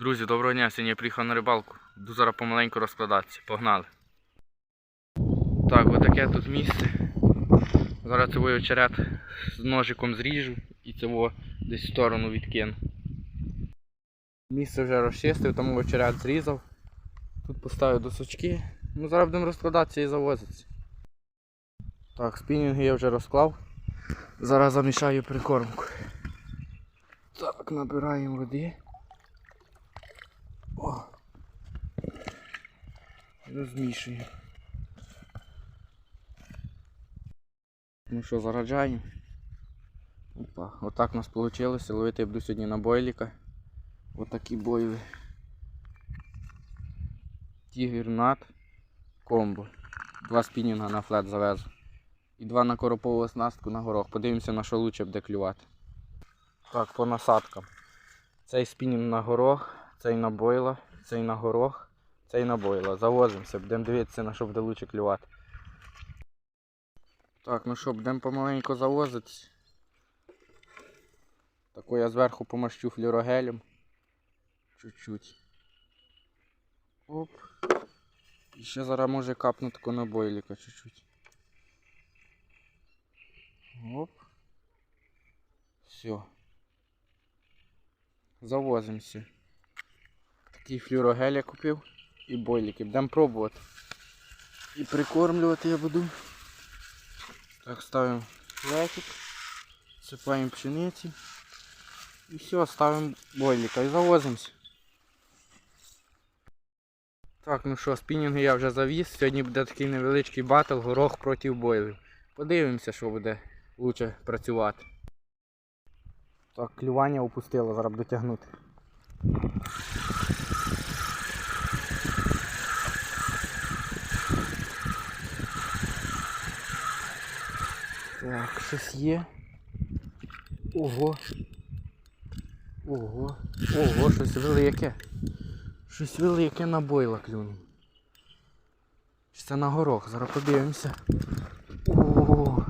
Друзі, доброго дня. Сьогодні я приїхав на рибалку. Буду зараз помаленьку розкладатися. Погнали. Так, отаке тут місце. Зараз цього очерет з ножиком зріжу і цього десь в сторону відкину. Місце вже розчистив, тому очерет зрізав. Тут поставив досочки. Ну зараз будемо розкладатися і завозитися. Так, спінінги я вже розклав. Зараз замішаю прикормку. Так, набираємо води. О. Розмішуємо. Ну що, зараджаємо. Опа, отак у нас вийшло. Ловити я буду сьогодні на бойліка. Отакі бойли. Тігр нат комбо. Два спінінга на флет завезу. І два на коропову оснастку на горох. Подивимося на що лучше буде клювати. Так, по насадкам. Цей спінінг на горох, цей на бойла, цей на горох, цей на бойла. Завозимося, будемо дивитися на що буде лучше клювати. Так, ну що, будемо помаленьку завозитися. Тако я зверху помащу флюрогелем. Чуть-чуть. Оп. І ще зараз може капнути тако на чуть-чуть. Оп. Все. Завозимося. Такий флюрогель я купив і бойліки. Будемо пробувати. І прикормлювати я буду. Так, ставимо флетик, сипаємо пшениці. І все, ставимо бойліка і завозимося. Так, ну що, спінінги я вже завіз. Сьогодні буде такий невеличкий батл горох проти бойлів. Подивимося, що буде лучше працювати. Так, клювання опустило, зараз буду Так, щось є. Ого. Ого. Ого, щось велике. Щось велике на бойла клюнув. Це на горох? Зараз подивимося. Ого.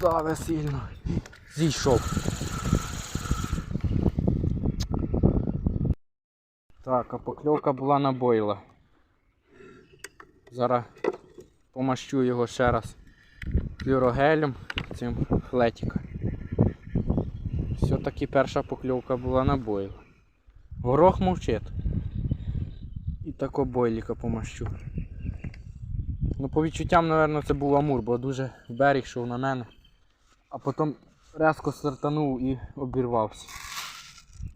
Даве сильно. Зійшов. Так, а покльовка була на бойла. Зараз помащу його ще раз флюрогелем цим флетіка. Все-таки перша покльовка була на бойла. Горох мовчить. І тако бойліка помащу. Ну, по відчуттям, мабуть, це був амур, бо дуже берег йшов на мене. А потім резко стартанув і обірвався.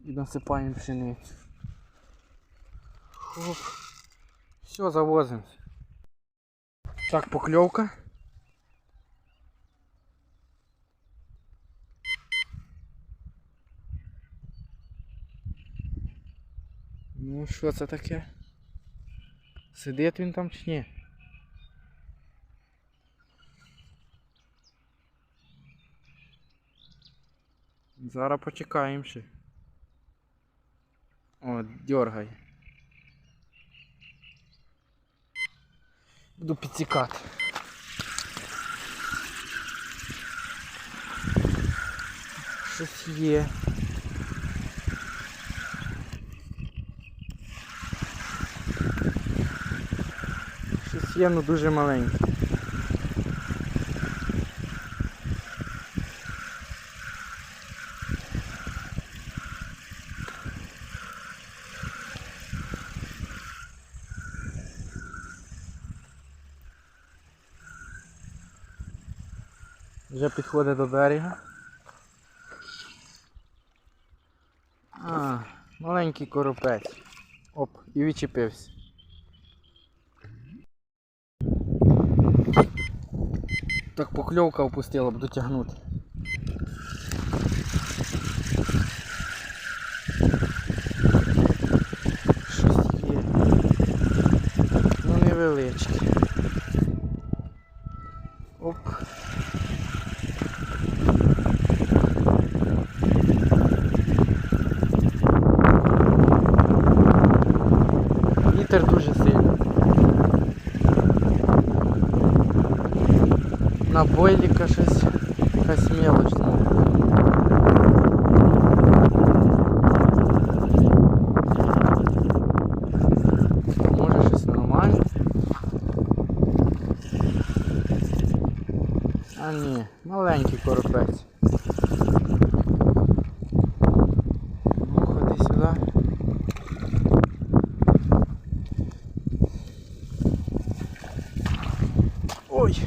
І насипаємо пшеницю. Хоп. Все, завозимось. Так, покльовка. Ну, що це таке? Сидить він там чи ні? Зараз почекаємо ще. О, дергай. Буду підсікати. Щось є. Щось є, але дуже маленьке. Вже підходить до берега. А, маленький коропець. Оп, і відчепився. Так покльовка опустила, буду тягнути. Щось є. Ну невеличке. Набой бойліка щось якась мелочна. Може щось нормальне. А ні, маленький коропець. Ну, Ой!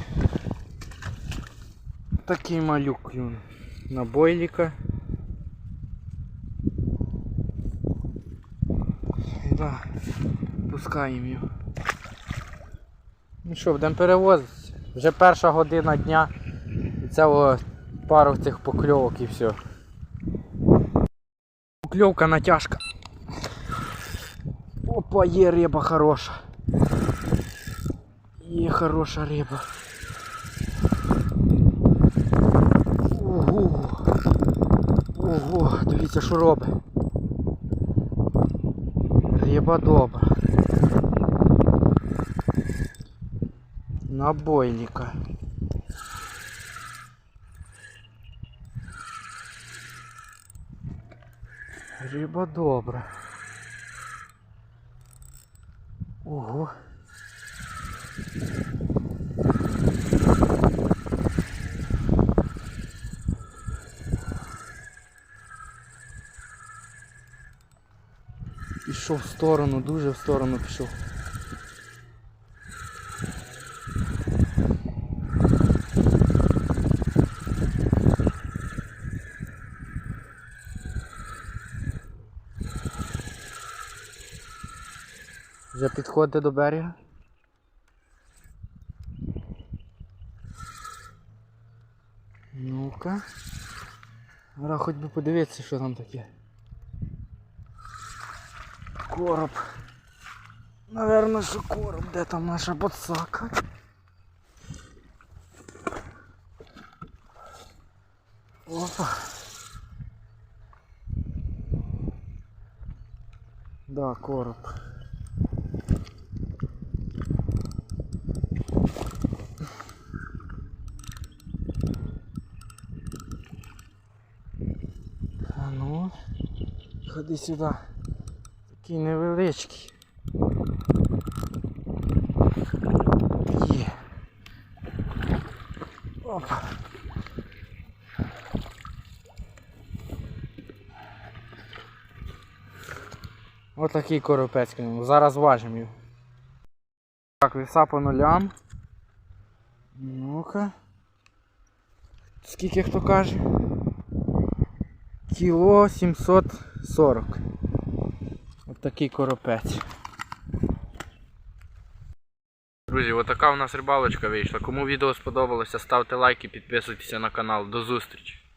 Такий малюк клюнув. На бойліка. Да. Пускаємо його. Ну що, будемо перевозити. Вже перша година дня. І це пару цих покльовок і все. Покльовка натяжка. Опа, є риба хороша. Є хороша риба. Дивіться, що робить. Риба добра. Набойника. Риба добра. Ого. Пішов в сторону, дуже в сторону пішов. Вже підходите до берега? Ну-ка. Зараз хоч би подивитися, що там таке. Короб. Наверно, що короб, де там наша подсака. Опа. Да, короб. А ну, ходи сюди. Такий невеличкий. Є. Опа. Отакий коропець кинув. Зараз важимо його. Так, віса по нулям. Ну-ка. Скільки хто каже? Кіло 740. Такий коропець. Друзі, отака у нас рибалочка вийшла. Кому відео сподобалося, ставте лайки, підписуйтесь на канал. До зустрічі!